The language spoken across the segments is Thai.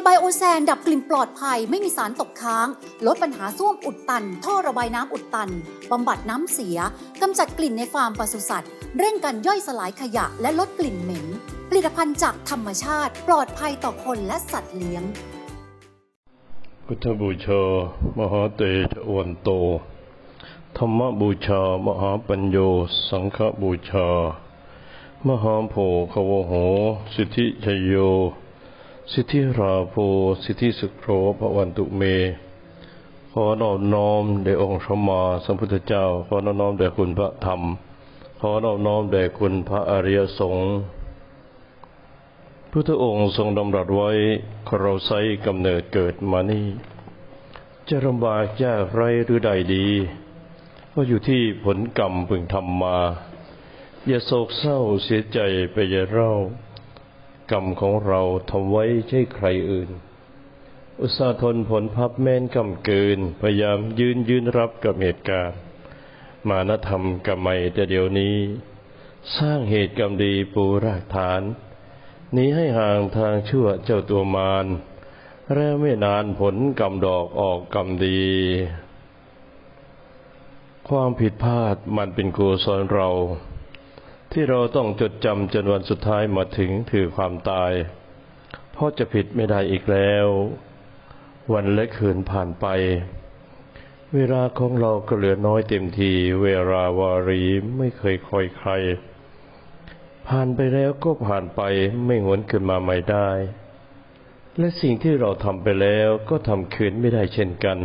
TPI Biosan ดับกลิ่นปลอดภัยไม่มีสารตกค้าง ลดปัญหาส้วมอุดตัน ท่อระบายน้ำอุดตันบำบัดน้ำเสียกำจัดกลิ่นในฟาร์มปศุสัตว์ เร่งการย่อยสลายขยะและลดกลิ่นเหม็น ผลิตภัณฑ์จากธรรมชาติ ปลอดภัยต่อคนและสัตว์เลี้ยง พุทธบูชามหาเตชะวันโต ธรรมบูชามหาปัญโย สังฆบูชา มหาโพควโห สิทธิชยโย สิทธิราโพสิทธิสุโครพระวันตุเม ขอนอบน้อมแด่องค์สมมาสัมพุทธเจ้า ขอนอบน้อมแด่คุณพระธรรม ขอนอบน้อมแด่คุณพระอริยสงฆ์พุทธองค์ทรงดำรัสไว้เราไซกำเนิดเกิดมานี่ จะลำบากยากไรหรือใดดี ก็อยู่ที่ผลกรรมพึงทำมา อย่าโศกเศร้าเสียใจไปอย่าเร่า กรรมของเราทำไว้ใช่ใครอื่น อุตสาทนผลพับแม่นกำเกิน พยายามยืนยืนรับกับเหตุการณ์ มานธรรมกรรมไม่แต่เดี๋ยวนี้ สร้างเหตุกรรมดีปูรากฐานหนี้ให้ห่างทางชั่วเจ้าตัวมารแล้วไม่นานผลกรรมดอกออกกรรมดี ความผิดพลาดมันเป็นครูสอนเรา ที่เราต้องจดจำจนวันสุดท้ายมาถึงถือความตาย เพราะจะผิดไม่ได้อีกแล้ว วันและคืนผ่านไป เวลาของเราก็เหลือน้อยเต็มที เวลาวารีไม่เคยคอยใคร ผ่านไปแล้วก็ผ่านไปไม่หวนขึ้นมาใหม่ได้ และสิ่งที่เราทำไปแล้วก็ทำคืนไม่ได้เช่นกัน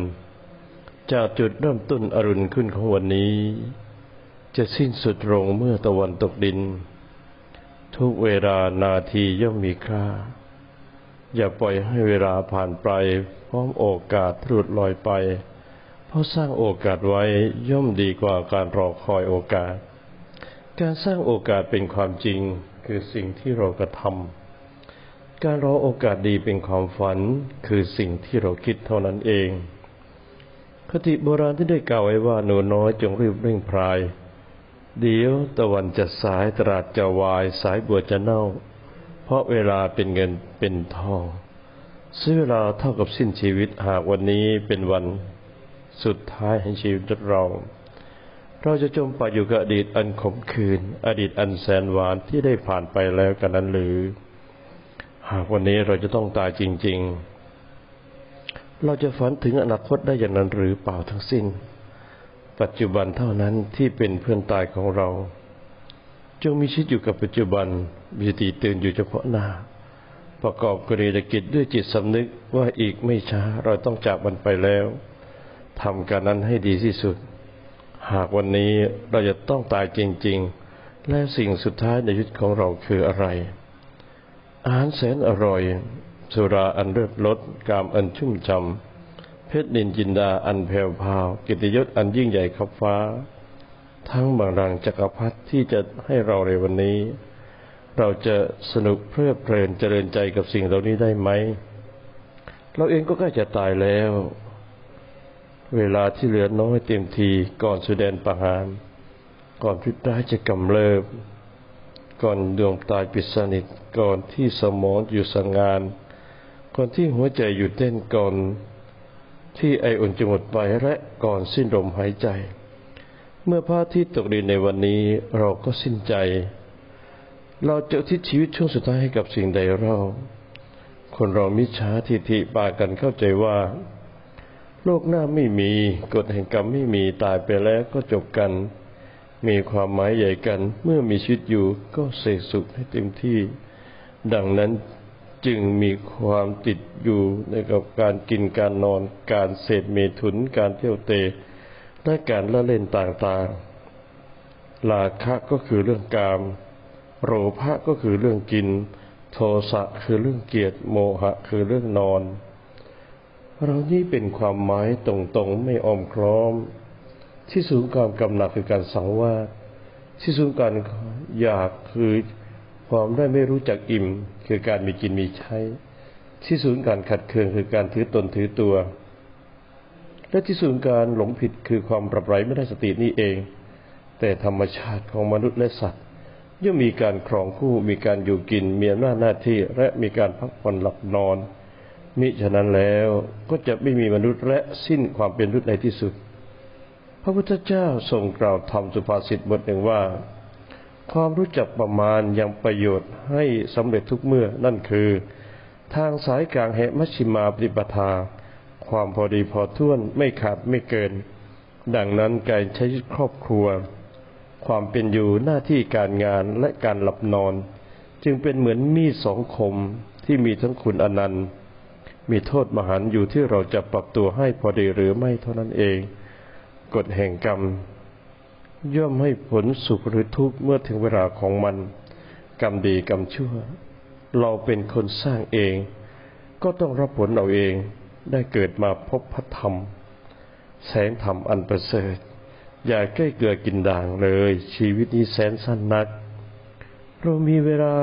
จากจุดเริ่มต้นอรุณขึ้นของวันนี้ จะสิ้นสุดลงเมื่อตะวันตกดิน ทุกเวลานาทีย่อมมีค่า อย่าปล่อยให้เวลาผ่านไป พร้อมโอกาสหลุดลอยไป เพราะสร้างโอกาสไว้ย่อมดีกว่าการรอคอยโอกาส การสร้างโอกาสเป็นความจริงคือสิ่งที่เรากระทำการรอโอกาสดีเป็นความฝันคือสิ่งที่เราคิดเท่านั้นเองคติโบราณที่ได้กล่าวไว้ว่าหนูน้อยจงรีบเร่งพราย เดี๋ยวตะวันจะสายตราดจะวายสายบัวจะเน่า เพราะเวลาเป็นเงินเป็นทองซื้อเวลาเท่ากับสิ้นชีวิตหากวันนี้เป็นวันสุดท้ายแห่งชีวิตเรา เราจะจมปักอยู่กับอดีตอันขมขื่นอดีตอันแสนหวานที่ได้ผ่านไปแล้วกันนั้นหรือ หากวันนี้เราจะต้องตายจริง ๆ เราจะฝันถึงอนาคตได้อย่างนั้นหรือเปล่าทั้งสิ้น ปัจจุบันเท่านั้นที่เป็นเพื่อนตายของเรา จงมีชีวิตอยู่กับปัจจุบันมีสติตื่นอยู่เฉพาะหน้า ประกอบกรณีกิจด้วยจิตสำนึกว่าอีกไม่ช้าเราต้องจากมันไปแล้วทำการนั้นให้ดีที่สุด หากวันนี้เราจะต้องตายจริง ๆ และสิ่งสุดท้ายในชีวิตของเราคืออะไร อาหารแสนอร่อย สุราอันเลิศรสกามอันชุ่มฉ่ำ ชรนินจินดาอันแผ่วพราว กิติยศอันยิ่งใหญ่ขับฟ้า ทั้งบางรังจักรพรรดิที่จะให้เราในวันนี้ เราจะสนุกเพลิดเพลินเจริญใจกับสิ่งเหล่านี้ได้ไหม เราเองก็ใกล้จะตายแล้ว เวลาที่เหลือน้อยเต็มทีก่อนสุดแดนประหาร ก่อนพิษร้ายจะกำเริบก่อนดวงตายปิดสนิทก่อนที่สมองอยู่สังงาน ก่อนที่หัวใจหยุดเต้นก่อน ที่ไออุ่นจะหมดไปและก่อนสิ้นลมหายใจ เมื่อพระอาทิตย์ตกดินในวันนี้เราก็สิ้นใจ เราจะทิศชีวิตช่วงสุดท้ายให้กับสิ่งใดเรา คนเรามิจฉาทิฐิปากันเข้าใจว่า โลกหน้าไม่มีกฎแห่งกรรมไม่มีตายไปแล้วก็จบกัน มีความหมายใหญ่กัน เมื่อมีชีวิตอยู่ก็เสกสุขให้เต็มที่ ดังนั้น จึงมีความติดอยู่ในกับการกินการนอน การเสพเมถุน การเที่ยวเตะและการละเล่นต่างๆ ราคะก็คือเรื่องกามโรภะก็คือเรื่องกิน โทสะคือเรื่องเกียรติโมหะคือเรื่องนอน เรานี่เป็นความหมายตรงๆไม่อ้อมค้อม ที่ศูนย์ความกำหนัดคือการสังวาสที่ศูนย์การอยากคือ ความได้ไม่รู้จักอิ่ม คือการมีกินมีใช้ ที่ศูนย์การขัดเคืองคือการถือตนถือตัว และที่ศูนย์การหลงผิดคือความปรับไรไม่ได้สตินี่เอง แต่ธรรมชาติของมนุษย์และสัตว์ย่อมมีการครองคู่มีการอยู่กินมีอำนาจหน้าที่และมีการพักผ่อนหลับนอนมิฉะนั้นแล้วก็จะไม่มีมนุษย์และสิ้นความเป็นมนุษย์ในที่สุด พระพุทธเจ้าทรงกล่าวธรรมสุภาษิตบทหนึ่งว่า ความรู้จักประมาณยังประโยชน์ให้สำเร็จทุกเมื่อนั่นคือ ทางสายกลางแห่มัชชิมาปฏิปทา ความพอดีพอท่วนไม่ขาดไม่เกิน ดังนั้นการใช้ชีวิตครอบครัว ความเป็นอยู่หน้าที่การงานและการหลับนอน จึงเป็นเหมือนมีดสองคมที่มีทั้งคุณอนันต์ มีโทษมหันอยู่ที่เราจะปรับตัวให้พอดีหรือไม่เท่านั้นเอง กฎแห่งกรรม ย่อมให้ผลสุขหรือทุกข์เมื่อถึงเวลาของมัน กรรมดีกรรมชั่ว เราเป็นคนสร้างเอง ก็ต้องรับผลเอาเองได้เกิดมาพบพระธรรม แสงธรรมอันประเสริฐ อย่าใกล้เกลือกินด่างเลย ชีวิตนี้แสนสั้นนัก เรามีเวลา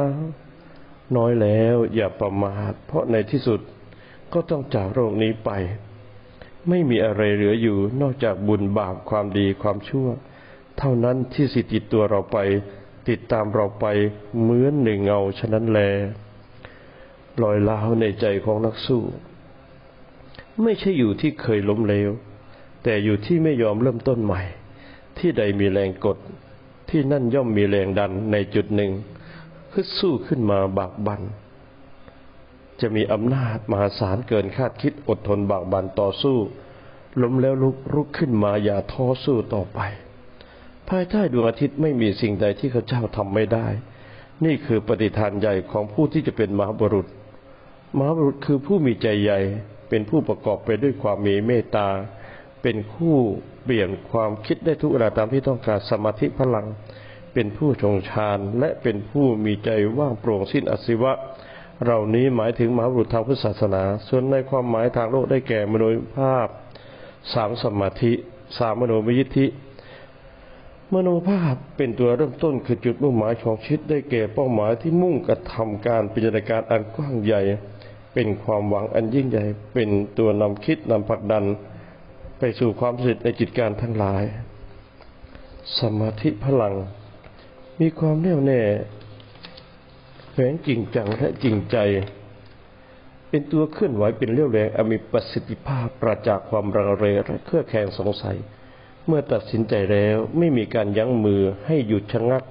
น้อยแล้วอย่าประมาทเพราะในที่สุดก็ต้องจากโลกนี้ไป ไม่มีอะไรเหลืออยู่นอกจากบุญบาปความดีความชั่ว เท่านั้นที่สิติดตัวเราไป ติดตามเราไปเหมือนหนึ่งเงาฉะนั้นแลรอยล้าวในใจของนักสู้ ไม่ใช่อยู่ที่เคยล้มเหลว แต่อยู่ที่ไม่ยอมเริ่มต้นใหม่ ที่ใดมีแรงกด ที่นั่นย่อมมีแรงดันในจุดหนึ่งฮึดสู้ขึ้นมาบากบัน จะมีอำนาจมหาศาลเกินคาดคิดอดทนบากบันต่อสู้ ล้มแล้วลุกรุกขึ้นมาอย่าท้อสู้ต่อไป ภายใต้ดวงอาทิตย์ไม่มีสิ่งใดที่ข้าเจ้าทำไม่ได้ นี่คือปฏิทานใหญ่ของผู้ที่จะเป็นมหาบุรุษ มหาบุรุษคือผู้มีใจใหญ่ เป็นผู้ประกอบไปด้วยความมีเมตตา เป็นผู้เปลี่ยนความคิดได้ทุกเวลาตามที่ต้องการสมาธิพลัง เป็นผู้ทรงฌานและเป็นผู้มีใจว่างโปร่งสิ้นอสิวะ เหล่านี้หมายถึงมหาบุรุษทางพุทธศาสนา ส่วนในความหมายทางโลกได้แก่มโนภาพสามสมาธิสามมโนมยิทธิ มโนภาพเป็นตัวเริ่มต้นคือจุดมุ่งหมายของชีวิตได้แก่เป้าหมายที่มุ่งกระทำการปิญาการอันกว้างใหญ่ เป็นความหวังอันยิ่งใหญ่ เป็นตัวนำคิดนำผลักดัน ไปสู่ความสำเร็จในจิตการทั้งหลาย สมาธิพลัง มีความแน่วแน่แฝงจริงจังและจริงใจ เป็นตัวเคลื่อนไหวเป็นเรี่ยวแรงอมีประสิทธิภาพปราจากความรังเรและเครือแคลงสงสัย เมื่อตัดสินใจแล้วไม่มีการยั้งมือให้หยุดชะงัก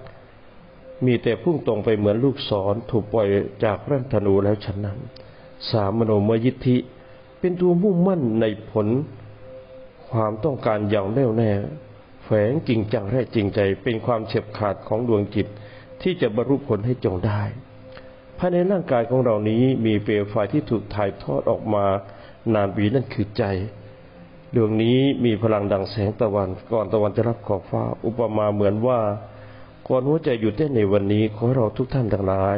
มีแต่พุ่งตรงไปเหมือนลูกศรถูกปล่อยจากร่ธนูแล้วฉะนั้น สามมโนมยิทธิเป็นตัวมุ่งมั่นในผล ความต้องการอย่างแน่วแน่แฝงจริงจังและจริงใจเป็นความเฉียบขาดของดวงจิตที่จะบรรลุผลให้จงได้ภายในร่างกายของเรานี้มีเปลวไฟที่ถูกถ่ายทอดออกมานานปีนั่นคือใจ ดวงนี้มีพลังดังแสงตะวัน ก่อนตะวันจะรับขอบฟ้า อุปมาเหมือนว่าก่อนหัวใจหยุดเต้นในวันนี้ขอเราทุกท่านทั้งหลาย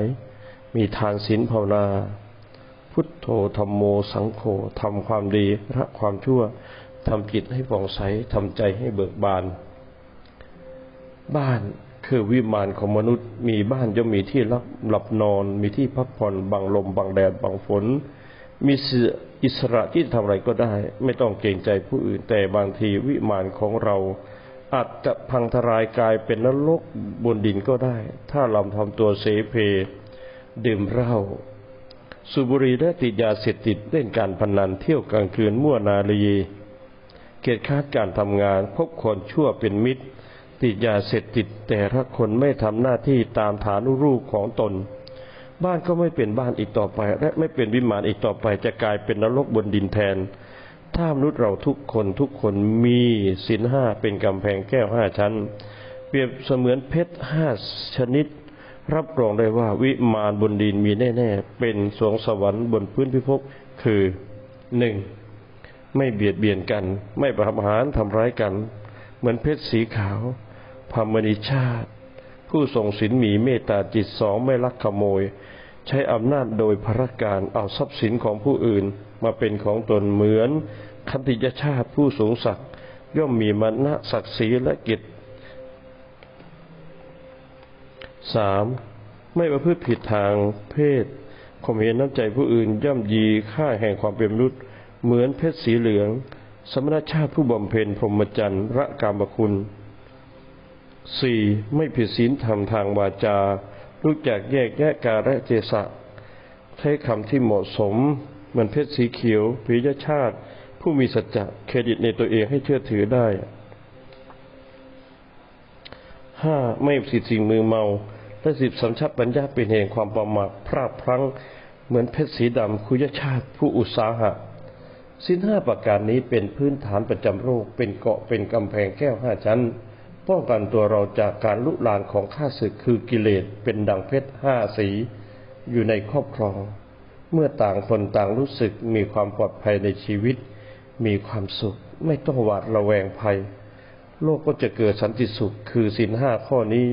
มีทานศีลภาวนา พุทโธธรรมโมสังโฆทำความดีละความชั่วทำจิตให้ผ่องใสทำใจให้เบิกบาน บ้านคือวิมานของมนุษย์ มีบ้านย่อมมีที่รับหลับนอน มีที่พักผ่อนบังลมบังแดดบังฝน มีเสืออิสระที่จะทำอะไรก็ได้ ไม่ต้องเกรงใจผู้อื่น แต่บางทีวิมานของเรา อาจจะพังทลายกลายเป็นนรกบนดินก็ได้ ถ้าเราทำตัวเสเพ ดื่มเหล้าสูบุรีและติดยาเสพติดเล่นการพนันเที่ยวกลางคืนมั่วนาลีเกียรติค้าดการทำงาน พบคนชั่วเป็นมิตร ติดยาเสพติดแต่ละคนไม่ทำหน้าที่ตามฐานุรูปของตน บ้านก็ไม่เป็นบ้านอีกต่อไป และไม่เป็นวิมานอีกต่อไป จะกลายเป็นนรกบนดินแทน ถ้ามนุษย์เราทุกคนทุกคนมีศีลห้าเป็นกำแพงแก้วห้าชั้น เปรียบเสมือนเพชรห้าชนิด รับรองได้ว่าวิมานบนดินมีแน่ ๆ เป็นสวงสวรรค์บนพื้นพิภพคือหนึ่งไม่เบียดเบียนกัน ไม่ประหารทำร้ายกัน เหมือนเพชรสีขาวพามณีชาติ ผู้ทรงศีลมีเมตตาจิตสองไม่ลักขโมย ใช้อำนาจโดยพระการเอาทรัพย์สินของผู้อื่นมาเป็นของตนเหมือนคันติยชาติผู้สูงศักดิ์ย่อมมีมณะศักดิ์ศรีและกิจสามไม่ประพฤติผิดทางเพศข่มเหงน้ำใจผู้อื่นย่ำยีค่าแห่งความเป็นมนุษย์ เหมือนเพชรสีเหลือง สมณชาติผู้บำเพ็ญพรหมจรรย์ระกามคุณสี่ไม่ผิดศีลธรรมทางวาจา รู้จักแยกแยะกาและเทศะใช้คำที่เหมาะสมเหมือนเพชรสีเขียวปิยชาติ ผู้มีสัจจะเครดิตในตัวเองให้เชื่อถือได้ห้าไม่ผิสิ่งมือเมาและสิบสัญชาตปัญญาเป็นเหตุความประมาทพลาดพลั้งเหมือนเพชรสีดำคุยชาติ ผู้อุตสาหะสินห้าประการนี้เป็นพื้นฐานประจำโรคเป็นเกาะเป็นกำแพงแก้วห้าชั้น ป้องกันตัวเราจากการลุลานของข้าศึกคือกิเลสเป็นดังเพชรห้าสีอยู่ในครอบครอง เมื่อต่างคนต่างรู้สึกมีความปลอดภัยในชีวิต มีความสุขไม่ต้องหวาดระแวงภัย โลกก็จะเกิดสันติสุขคือสินห้าข้อนี้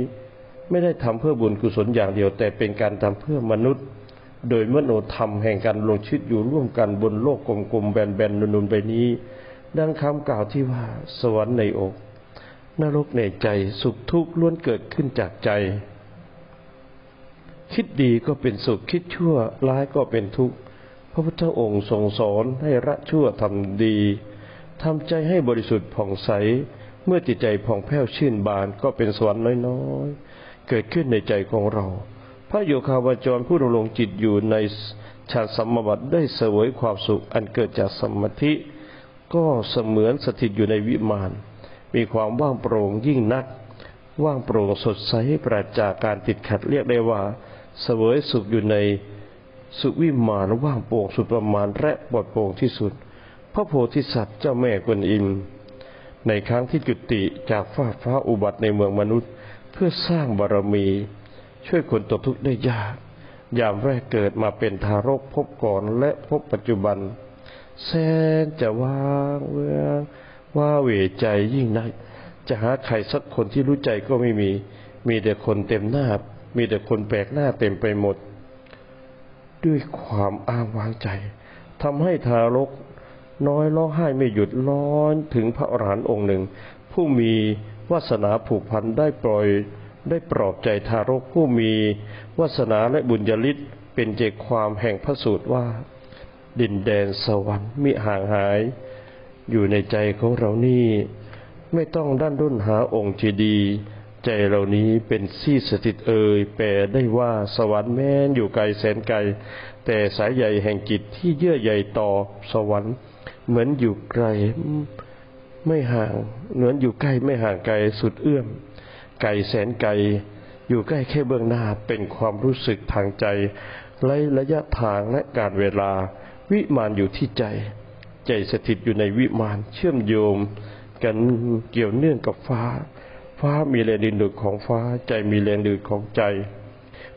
ไม่ได้ทำเพื่อบุญกุศลอย่างเดียวแต่เป็นการทำเพื่อมนุษย์ โดยมโนธรรมแห่งการลงชีวิตอยู่ร่วมกันบนโลกกลมๆแบนๆนุนๆไปนี้ ดังคำกล่าวที่ว่าสวรรค์ในอก นรกในใจสุขทุกข์ล้วนเกิดขึ้นจากใจ คิดดีก็เป็นสุขคิดชั่วร้ายก็เป็นทุกข์พระพุทธองค์ทรงสอนให้ละชั่วทำดีทำใจให้บริสุทธิ์ผ่องใส เมื่อจิตใจผ่องแผ้วชื่นบานก็เป็นสวรรค์น้อยๆ เกิดขึ้นในใจของเรา พระโยคาวาจรผู้ดำรงจิตอยู่ในฌานสัมมาบัติได้เสวยความสุขอันเกิดจากสมาธิ ก็เสมือนสถิตอยู่ในวิมาน มีความว่างโปร่งยิ่งนัก ว่างโปร่งสดใสปราศจากการติดขัดเรียกได้ว่าเสวยสุขอยู่ในสุวิมานว่างโปร่งสุดประมาณและปลอดโปร่งที่สุด พระโพธิสัตว์เจ้าแม่กวนอิมในครั้งที่จุติจากฟ้าฟ้าอุบัติในเมืองมนุษย์ เพื่อสร้างบารมี ช่วยคนตกทุกข์ได้ยาก ยามแรกเกิดมาเป็นทารกพบก่อนและพบปัจจุบัน แสนจะว่างเวง ว่าเวใจยิ่งนัก จะหาใครสักคนที่รู้ใจก็ไม่มี มีแต่คนเต็มหน้า มีแต่คนแปลกหน้าเต็มไปหมด ด้วยความอ้างวางใจทำให้ทารกน้อยร้องไห้ไม่หยุดร้อนถึงพระอรหันต์องค์หนึ่ง ผู้มีวาสนาผูกพันได้ปล่อยได้ปลอบใจทารกผู้มีวาสนาและบุญญาลิศเป็นใจความแห่งพระสูตรว่า ดินแดนสวรรค์มิห่างหาย อยู่ในใจของเรานี่ ไม่ต้องด้านด้นหาองค์เจดีใจเรานี้เป็นที่สถิตเอ่ยแปลได้ว่าสวรรค์แม้นอยู่ไกลแสนไกล แต่สายใยแห่งจิตที่เยื่อใยต่อสวรรค์ เหมือนอยู่ไกลไม่ห่างเหมือนอยู่ใกล้ไม่ห่างไกลสุดเอื้อม ไกลแสนไกล อยู่ใกล้แค่เบื้องหน้าเป็นความรู้สึกทางใจไร้ระยะทางและการเวลา วิมานอยู่ที่ใจ ใจสถิตอยู่ในวิมานเชื่อมโยงกันเกี่ยวเนื่องกับฟ้า ฟ้ามีแรงดึงดูดของฟ้า ใจมีแรงดึงดูดของใจ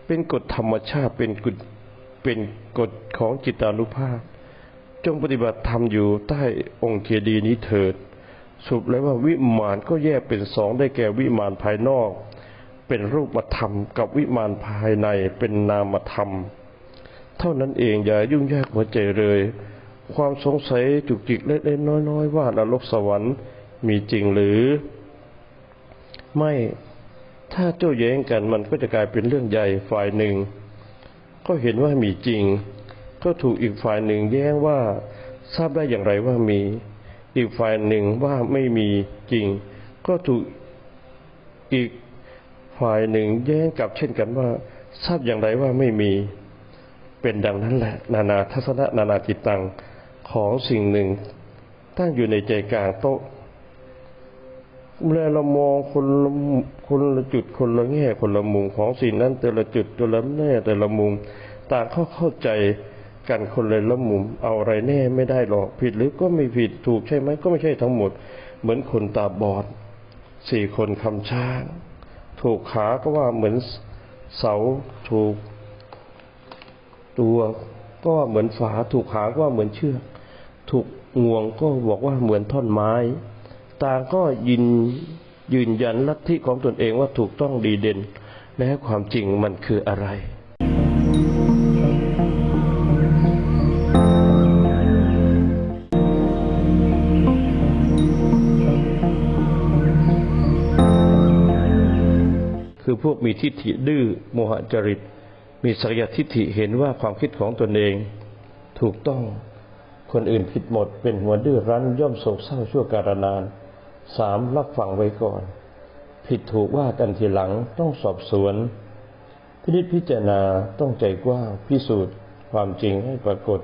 เป็นกฎธรรมชาติเป็นกฎเป็นกฎของจิตานุภาพ จงปฏิบัติธรรมอยู่ใต้องค์เจดีย์นี้เถิดสรุปแล้วว่าวิมานก็แยกเป็นสองได้แก่วิมานภายนอก เป็นรูปธรรม กับวิมานภายในเป็นนามธรรม เท่านั้นเองอย่ายุ่งยากหัวใจเลย ความสงสัยจุกจิกเล็กๆน้อยๆว่านรกสวรรค์มีจริงหรือ ไม่ถ้าโต้แย้งกันมันก็จะกลายเป็นเรื่องใหญ่ฝ่ายหนึ่ง ก็เห็นว่ามีจริง ก็ถูกอีกฝ่ายหนึ่งแย้งว่าทราบได้อย่างไรว่ามี อีกฝ่ายหนึ่งว่าไม่มีจริง ก็ถูกอีกฝ่ายหนึ่งแย้งกลับเช่นกันว่า ทราบอย่างไรว่าไม่มี เป็นดังนั้นแหละ นานาทัศนะนานาจิตตัง ของสิ่งหนึ่ง ตั้งอยู่ในใจกลางโต๊ะเมื่อเรามองคนละคนละจุดคนละแง่คนละมุมของสิ่งนั้น แต่ละจุดแต่ละแง่แต่ละมุม ต่างเข้าเข้าใจกันคนละละมุม เอาอะไรแน่ไม่ได้หรอกผิดหรือก็ไม่ผิดถูกใช่ไหมก็ไม่ใช่ทั้งหมด เหมือนคนตาบอดสี่คนคำช้าง ถูกขาก็ว่าเหมือนเสาถูกตัวก็ว่าเหมือนฝาถูกขาก็ว่าเหมือนเชือก ถูกงวงก็บอกว่าเหมือนท่อนไม้ ต่างก็ยินยืนยันลัทธิของตนเองว่าถูกต้องดีเด่น และความจริงมันคืออะไรคือพวกมีทิฏฐิดื้อโมหจริต มีสักยทิฏฐิเห็นว่าความคิดของตนเอง ถูกต้อง คนอื่นผิดหมดเป็นหัวดื้อรั้นย่อมโศกเศร้าชั่วการนานสามรับฟังไว้ก่อน ผิดถูกว่ากันทีหลังต้องสอบสวน พินิจพิจารณาต้องใจกว้างพิสูจน์ ความจริงให้ปรากฏ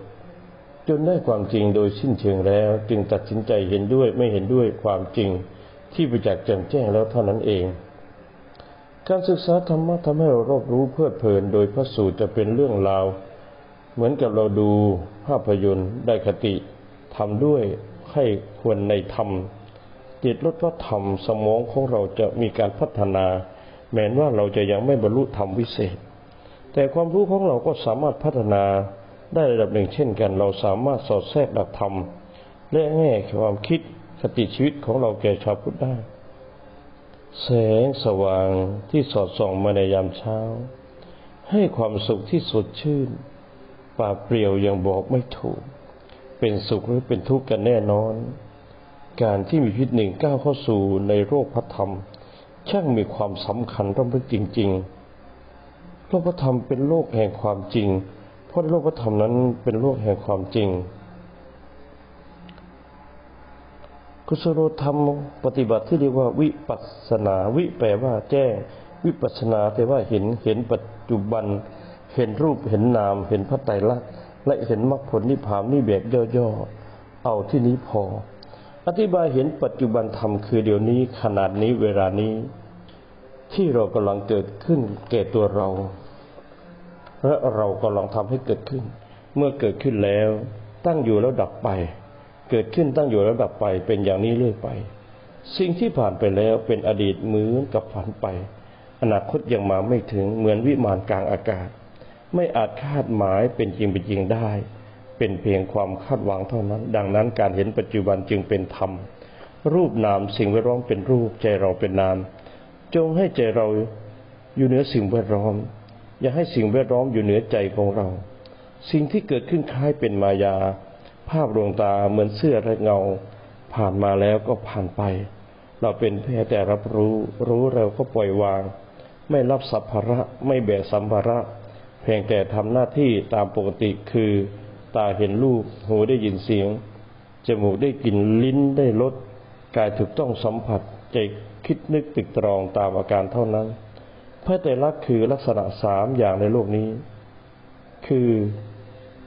จนได้ความจริงโดยสิ้นเชิงแล้ว จึงตัดสินใจเห็นด้วยไม่เห็นด้วยความจริงที่ประจักษ์แจ่มแจ้งแล้วเท่านั้นเอง การศึกษาธรรมะทำให้เรารอบรู้เพลิดเพลินโดยพระสูตรจะเป็นเรื่องราว เหมือนกับเราดูภาพยนตร์ได้คติทำด้วยให้ควรในธรรมจิตลดพระธรรมสมองของเราจะมีการพัฒนา แม้ว่าเราจะยังไม่บรรลุธรรมวิเศษ แต่ความรู้ของเราก็สามารถพัฒนาได้ระดับหนึ่งเช่นกัน เราสามารถสอดแทรกหลักธรรมและแง่ความคิดคติชีวิตของเราแก่ชาวพุทธได้ แสงสว่างที่สอดส่องมาในยามเช้า ให้ความสุขที่สดชื่น ป่าเปลี่ยวยังบอกไม่ถูก เป็นสุขหรือเป็นทุกข์กันแน่นอน การที่มีพิษหนึ่งก้าวเข้าสู่ในโลกพระธรรม ช่างมีความสำคัญร่ำลึกจริง ๆ โลกพระธรรมเป็นโลกแห่งความจริง เพราะโลกพระธรรมนั้นเป็นโลกแห่งความจริงกุศโลธรรมปฏิบัติที่เรียกว่าวิปัสนาวิแปลว่าแจ้ง วิปัสสนาแปลว่าเห็นเห็นปัจจุบัน เห็นรูปเห็นนามเห็นพระไตรลักษณ์และเห็นมรรคผลนิพพานนี่แบบย่อๆเอาที่นี้พอ อธิบายเห็นปัจจุบันธรรมคือเดี๋ยวนี้ขนาดนี้เวลานี้ ที่เรากำลังเกิดขึ้นแก่ตัวเรา และเรากำลังทำให้เกิดขึ้น เมื่อเกิดขึ้นแล้ว ตั้งอยู่แล้วดับไป เกิดขึ้นตั้งอยู่แล้วดับไปเป็นอย่างนี้เรื่อยไป สิ่งที่ผ่านไปแล้วเป็นอดีตเหมือนกับฝันไป อนาคตยังมาไม่ถึงเหมือนวิมานกลางอากาศ ไม่อาจคาดหมายเป็นจริงเป็นจริงได้ เป็นเพียงความคาดหวังเท่านั้น ดังนั้นการเห็นปัจจุบันจึงเป็นธรรม รูปนามสิ่งแวดล้อมเป็นรูปใจเราเป็นนาม จงให้ใจเราอยู่เหนือสิ่งแวดล้อม อย่าให้สิ่งแวดล้อมอยู่เหนือใจของเรา สิ่งที่เกิดขึ้นคล้ายเป็นมายา ภาพดวงตาเหมือนเสื้อและเงา ผ่านมาแล้วก็ผ่านไป เราเป็นเพียงแต่รับรู้ รู้เราก็ปล่อยวาง ไม่รับสัมภาระไม่แบกสัมภาระ พียงแต่ทำหน้าที่ตามปกติคือ ตาเห็นรูป หูได้ยินเสียง จมูกได้กลิ่นลิ้นได้รสกายถูกต้องสัมผัสใจคิดนึกตึกตรองตามอาการเท่านั้น พระไตรลักษณ์คือลักษณะสามอย่างในโลกนี้ คือ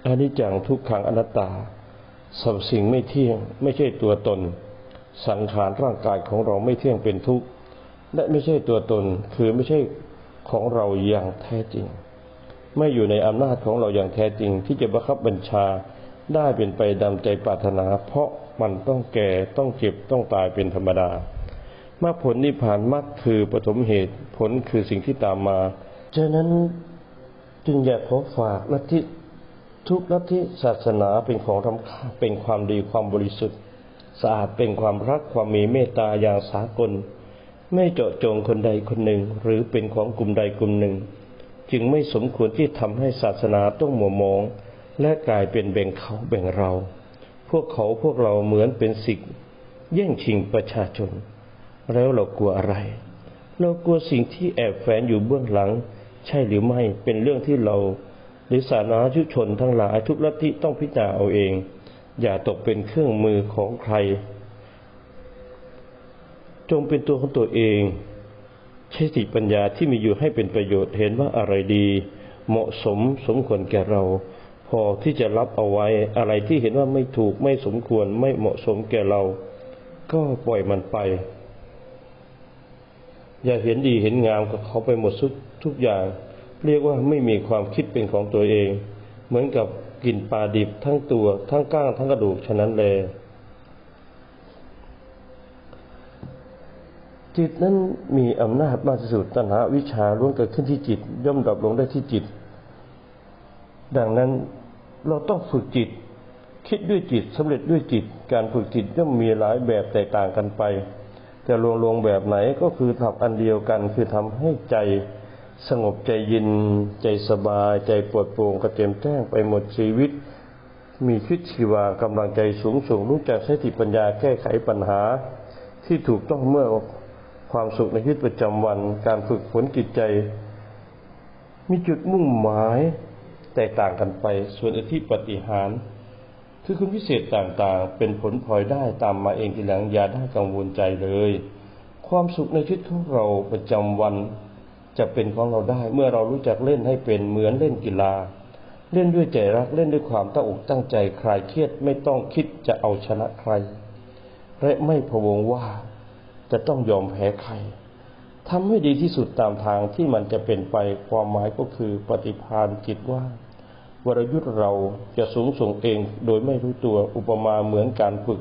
อนิจจังทุกขังอนัตตาสรรพสิ่งไม่เที่ยง ไม่ใช่ตัวตน สังขารร่างกายของเราไม่เที่ยงเป็นทุกข์และไม่ใช่ตัวตนคือไม่ใช่ของเราอย่างแท้จริง ไม่อยู่ในอำนาจของเราอย่างแท้จริง ที่จะบังคับบัญชาได้เป็นไปดำใจปรารถนา เพราะมันต้องแก่ต้องเจ็บต้องตายเป็นธรรมดามรรคผลนิพพานมรรคคือปฐมเหตุผลคือสิ่งที่ตามมาฉะนั้นจึงอยากขอฝากลัทธิทุกลัทธิศาสนาเป็นของทำเป็นความดีความบริสุทธิ์สะอาดเป็นความรักความมีเมตตาอย่างสากล ไม่เจาะจงคนใดคนหนึ่ง หรือเป็นของกลุ่มใดกลุ่มหนึ่ง จึงไม่สมควรที่ทำให้ศาสนาต้องหมัวมอง และกลายเป็นแบ่งเขาแบ่งเรา พวกเขาพวกเราเหมือนเป็นสิ่งแย่งชิงประชาชน แล้วเรากลัวอะไร เรากลัวสิ่งที่แอบแฝงอยู่เบื้องหลัง ใช่หรือไม่เป็นเรื่องที่เรา หรือสาธารณชุชนทั้งหลายทุกลัทธิต้องพิจารณาเอาเอง อย่าตกเป็นเครื่องมือของใคร จงเป็นตัวของตัวเอง ใช้สติปัญญาที่มีอยู่ให้เป็นประโยชน์เห็นว่าอะไรดี เหมาะสมสมควรแก่เรา พอที่จะรับเอาไว้อะไรที่เห็นว่าไม่ถูกไม่สมควรไม่เหมาะสมแก่เรา ก็ปล่อยมันไป อย่าเห็นดีเห็นงามกับเขาไปหมดทุกทุกอย่าง เรียกว่าไม่มีความคิดเป็นของตัวเอง เหมือนกับกินปลาดิบทั้งตัวทั้งก้างทั้งกระดูกฉะนั้นเลย จิตนั้นมีอำนาจมากที่สุดตัณหาวิชาล้วนเกิดขึ้นที่จิต ย่อมดับลงได้ที่จิต ดังนั้นเราต้องฝึกจิต คิดด้วยจิตสำเร็จด้วยจิต การฝึกจิตย่อมมีหลายแบบแตกต่างกันไป แต่รวมลงแบบไหนก็คือทำอันเดียวกัน คือทำให้ใจสงบใจเยินใจสบายใจปวดโปร่งกระเต็มแจ้งไปหมดชีวิต มีคิดชีวากำลังใจสูงส่งรู้จักใช้ติปัญญาแก้ไขปัญหาที่ถูกต้องเมื่อ ความสุขในชีวิตประจำวัน การฝึกฝนจิตใจ มีจุดมุ่งหมายแตกต่างกันไป ส่วนอธิปฏิหาร คือคุณพิเศษต่างๆ เป็นผลพลอยได้ตามมาเองทีหลังอย่าได้กังวลใจเลย ความสุขในชีวิตของเราประจำวันจะเป็นของเราได้ เมื่อเรารู้จักเล่นให้เป็นเหมือนเล่นกีฬา เล่นด้วยใจรักเล่นด้วยความตั้งอกตั้งใจคลายเครียดไม่ต้องคิดจะเอาชนะใคร และไม่พะวงว่า จะต้องยอมแพ้ใครทำให้ดีที่สุดตามทางที่มันจะเป็นไปความหมายก็คือปฏิภาณจิตว่าวรยุทธ์เราจะสูงส่งเองโดยไม่รู้ตัวอุปมาเหมือนการฝึก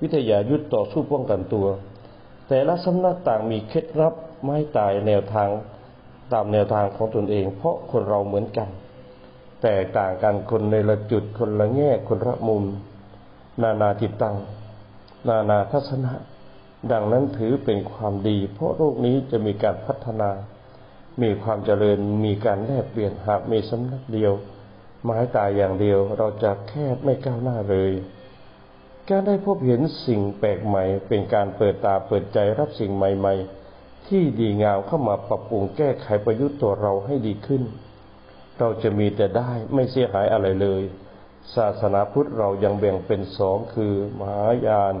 วิทยายุทธ์ต่อสู้ป้องกันตัว แต่ละสำนักต่างมีเคล็ดลับไม้ตายแนวทางตามแนวทางของตนเอง เพราะคนเราเหมือนกัน แต่ต่างกันคนในละจุดคนละแง่คนละมุม นานาจิตตัง นานาทัศนะ ดังนั้นถือเป็นความดี เพราะโลกนี้จะมีการพัฒนา มีความเจริญมีการแลกเปลี่ยนหากมีสำนักเดียว ไม้ตายอย่างเดียวเราจะแคบไม่ก้าวหน้าเลย การได้พบเห็นสิ่งแปลกใหม่ เป็นการเปิดตาเปิดใจรับสิ่งใหม่ ๆ ที่ดีงามเข้ามาปรับปรุงแก้ไขประยุทธ์ตัวเราให้ดีขึ้น เราจะมีแต่ได้ไม่เสียหายอะไรเลย ศาสนาพุทธเรายังแบ่งเป็นสองคือ มหายาน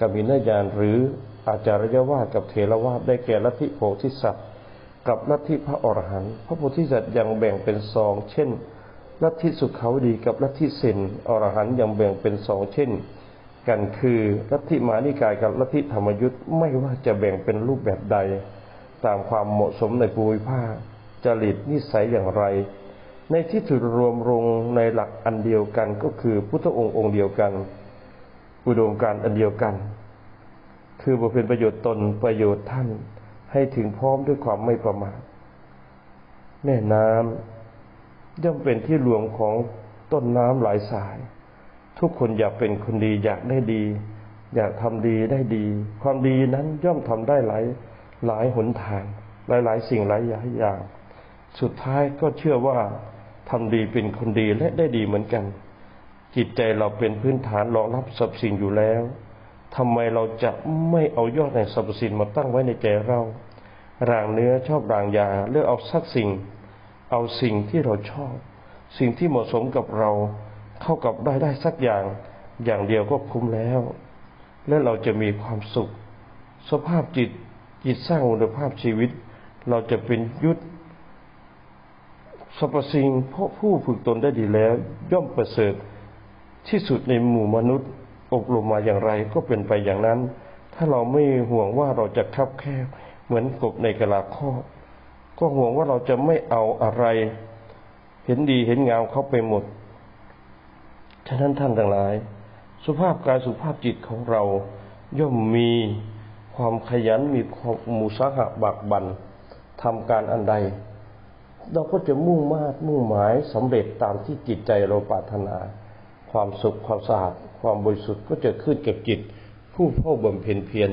กับมินยานหรือ อาจารยวาสกับเทรวาสได้แก่ลัทธิโพธิสัตว์ กับลัทธิพระอรหันต์พระโพธิสัตว์ยังแบ่งเป็นสองเช่นลัทธิสุขาวดีกับลัทธิเซนอรหันต์ยังแบ่งเป็นสองเช่น กันคือลัทธิมานิกายกับลัทธิธรรมยุทธ์ไม่ว่าจะแบ่งเป็นรูปแบบใด ตามความเหมาะสมในภูมิภาคจริตนิสัยอย่างไร ในที่สุดรวมลงในหลักอันเดียวกันก็คือพุทธองค์องค์เดียวกัน อุดมการณ์อันเดียวกัน คือบำเพ็ญประโยชน์ตนประโยชน์ท่าน ให้ถึงพร้อมด้วยความไม่ประมาทแม่น้ำย่อมเป็นที่รวมของต้นน้ำหลายสาย ทุกคนอยากเป็นคนดีอยากได้ดี อยากทำดีได้ดี ความดีนั้นย่อมทำได้หลายหลายหนทาง หลายหลายสิ่งหลายอย่าง สุดท้ายก็เชื่อว่าทำดีเป็นคนดีและได้ดีเหมือนกัน จิตใจเราเป็นพื้นฐานรองรับสรรพสิ่งอยู่แล้ว ทำไมเราจะไม่เอายอดแห่งสรรพสิ่งมาตั้งไว้ในใจเราร่างเนื้อชอบร่างยาเลือกเอาสักสิ่ง เอาสิ่งที่เราชอบ สิ่งที่เหมาะสมกับเราเข้ากับได้ได้สักอย่างอย่างเดียวก็คุ้มแล้ว และเราจะมีความสุข สภาพจิตจิตสร้างคุณภาพชีวิต เราจะเป็นยุทธสรรพสิ่งเพราะผู้ฝึกตนได้ดีแล้ว ย่อมประเสริฐที่สุดในหมู่มนุษย์ อบรมมาอย่างไรก็เป็นไปอย่างนั้น ถ้าเราไม่ห่วงว่าเราจะคับแคบเหมือนกบในกะลาข้อ ก็ห่วงว่าเราจะไม่เอาอะไร เห็นดีเห็นงามเข้าไปหมด ฉะนั้นท่านทั้งหลาย สุภาพกายสุภาพจิตของเรา ย่อมมีความขยันมีความมุสาหะบากบันทำการอันใด เราก็จะมุ่งมาดมุ่งหมายสำเร็จตามที่จิตใจเราปรารถนา ความสุขความสะอาด ความบริสุทธิ์ก็จะขึ้นกับจิต ผู้เฝ้าบำเพ็ญเพียร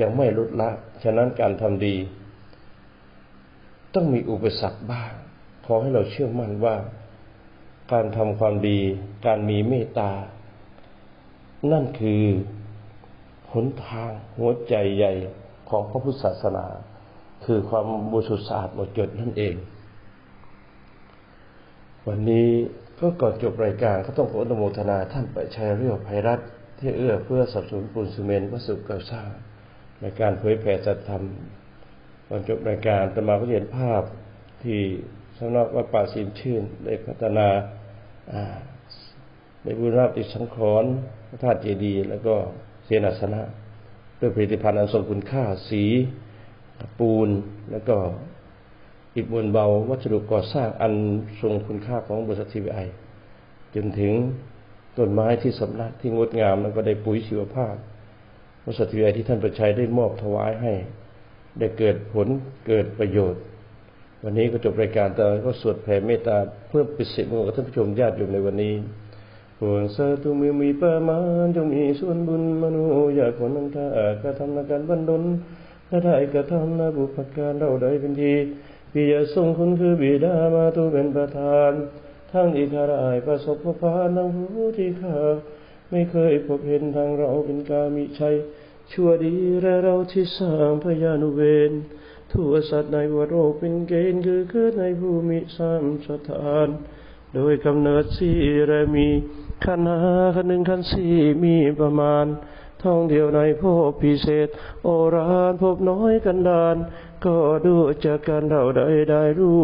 ยังไม่ลดละ ฉะนั้นการทำดี ต้องมีอุปสรรคบ้าง ขอให้เราเชื่อมั่นว่า การทำความดี การมีเมตตา นั่นคือหนทางหัวใจใหญ่ของพระพุทธศาสนา คือความบริสุทธิ์สะอาดหมดจดนั่นเอง วันนี้ ก็ก่อนจบรายการก็ต้องขออนุโมทนาท่านประชัยเรียวภัยรัตที่เอื้อเพื่อสนับสนุนปูนซีเมนต์วัสดุก่อสร้างในการเผยแผ่สัจธรรมก่อนจบรายการตมาก็เห็นภาพที่สำนักวัดป่าสิมชื่นได้พัฒนาในบูรณะติดสังขรณ์พระธาตุเจดีย์แล้วก็เสนาสนะด้วยผลิตภัณฑ์อันทรงคุณค่าสีปูนแล้วก็ อิฐมวลเบาวัสดุก่อสร้างอันทรงคุณค่าของบริษัททีวีไอจนถึงต้นไม้ที่สำนักที่งดงามแล้วก็ได้ปุ๋ยชีวภาพบริษัททีวีไอที่ท่านประชัยได้มอบถวายให้ ได้เกิดผลเกิดประโยชน์ วันนี้ก็จบรายการแต่ก็สวดแผ่เมตตาเพื่อปิดสิมงกับท่านผู้ชมญาติโยมในวันนี้ผลสาธุมีมีประมาณจงมีส่วนบุญมโนอยากผลนันทากระทำนักการบันดลถ้าได้กระทำนาบุพการเราได้เป็นที บิยทรงคุณคือบิดามาตุเป็นประธาน ทั้งอิทารายประสบพบพานังผู้ที่ข้าไม่เคยพบเห็นทางเราเป็นกามิชัย ชั่วดีและเราที่สร้างพยานุเวรทั่วสัตว์ในวโรคเป็นเกณฑ์คือเกิดในภูมิสามสถาน โดยกำเนิดสีระมีขันหาขันหนึ่งขันสี่มีประมาณท่องเดียวในพบพิเศษ โอรานพบน้อยกันดาน ก็ดูจากการเราได้ได้รู้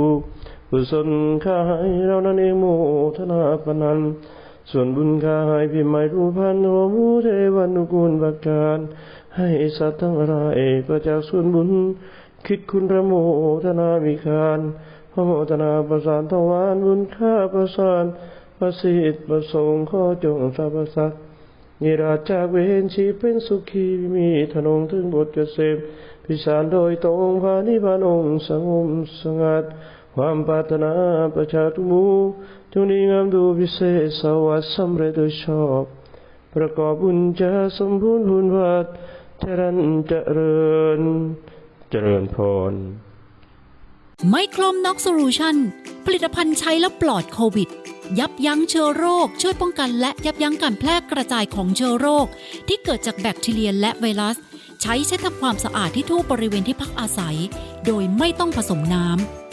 กุศลข้าให้เรานั้นเองโมทนาปนันส่วนบุญข้าให้พี่ไม่รู้พันโอมูเทวานุกูลบัการ ให้สัตว์ทั้งหลายประจากส่วนบุญ คิดคุณระโมทนามีการพระโมทนาประสานทวารบุญข้าประสานประสิทธิ์ประสงค์ข้อจงสรรพสัตว์ นิราชจากเวรชีเป็นสุขีมีธนงถึงบทเกษมพิสารโดยตรงพานิพานองค์สงบสงัด ความปรารถนาประชาทุมูจงดีงามดูพิเศษสวัสดิ์สำเร็จโดยชอบ ประกอบบุญจะสมบูรณ์บุญวัดเจริญเจริญ เจริญพรไมโครมน็อกโซลูชันผลิตภัณฑ์ใช้แล้วปลอดโควิด ยับยั้งเชื้อโรค ช่วยป้องกันและยับยั้งการแพร่กระจายของเชื้อโรค ที่เกิดจากแบคทีเรียและไวรัส ใช้เช็ดทำความสะอาดที่ทั่วบริเวณที่พักอาศัย โดยไม่ต้องผสมน้ำ